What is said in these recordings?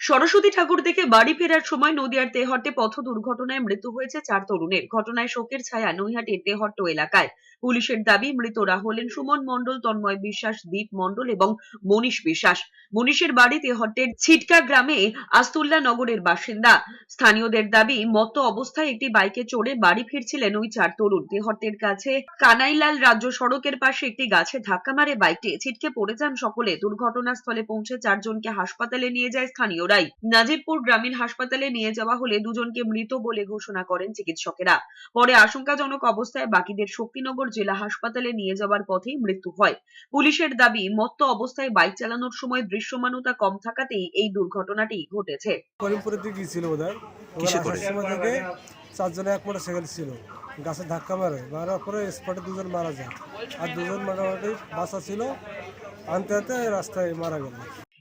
সরস্বতী ঠাকুর থেকে বাড়ি ফেরার সময় নদিয়ার তেহট্টে পথ দুর্ঘটনায় মৃত্যু হয়েছে চার তরুণের। ঘটনায় শোকের ছায়া নৈহাটির তেহট্ট এলাকায়। পুলিশের দাবি মৃতরা হলেন সুমন মণ্ডল, তন্ময় বিশ্বাস, দীপ মণ্ডল এবং মনীষ বিশ্বাস। মনীষের বাড়ি তেহট্টের ছিটকা গ্রামে আস্তুল্লা নগরের বাসিন্দা। স্থানীয়দের দাবি, মত্ত অবস্থায় একটি বাইকে চড়ে বাড়ি ফিরছিলেন ওই চার তরুণ। তেহট্টের কাছে কানাইলাল রাজ্য সড়কের পাশে একটি গাছে ধাক্কা মারে বাইকটি। ছিটকে পড়ে যান সকলে। দুর্ঘটনাস্থলে পৌঁছে চারজনকে হাসপাতালে নিয়ে যায় স্থানীয়রাই নাজিরপুর গ্রামীণ হাসপাতালে নিয়ে যাওয়া হলে দুজনকে মৃত বলে ঘোষণা করেন চিকিৎসকেরা। পরে আশঙ্কাজনক অবস্থায় বাকিদের শক্তিনগর জেলা হাসপাতালে নিয়ে যাওয়ার পথেই মৃত্যু হয়। পুলিশের দাবি মত্ত অবস্থায় বাইক চালানোর সময় দৃশ্যমানতা কম থাকাতেই এই দুর্ঘটনাটি ঘটেছে। গিয়েছিল চারজনে এক মোটর সাইকেল ছিল। গাছে ধাক্কা মারে। মারার পরে স্পটে দুজন মারা যায়। আর দুজন মোটামুটি বাসা ছিল। আনতে আনতে রাস্তায় মারা গেল।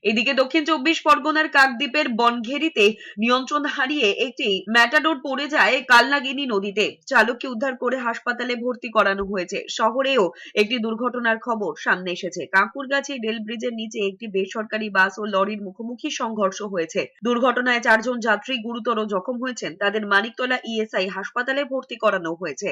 এদিকে দক্ষিণ চব্বিশ পরগনার কাকদ্বীপের বনঘেরিতে নিয়ন্ত্রণ হারিয়ে একটি ম্যাটাডোর পড়ে যায় কালনাগিনী নদীতে। চালককে উদ্ধার করে হাসপাতালে ভর্তি করানো হয়েছে। শহরেও একটি দুর্ঘটনার খবর সামনে এসেছে। কাঁকুরগাছি রেল ব্রিজের নিচে একটি বেসরকারি বাস ও লরির মুখোমুখি সংঘর্ষ হয়েছে। দুর্ঘটনায় চারজন যাত্রী গুরুতর জখম হয়েছেন। তাদের মানিকতলা ইএসআই হাসপাতালে ভর্তি করানো হয়েছে।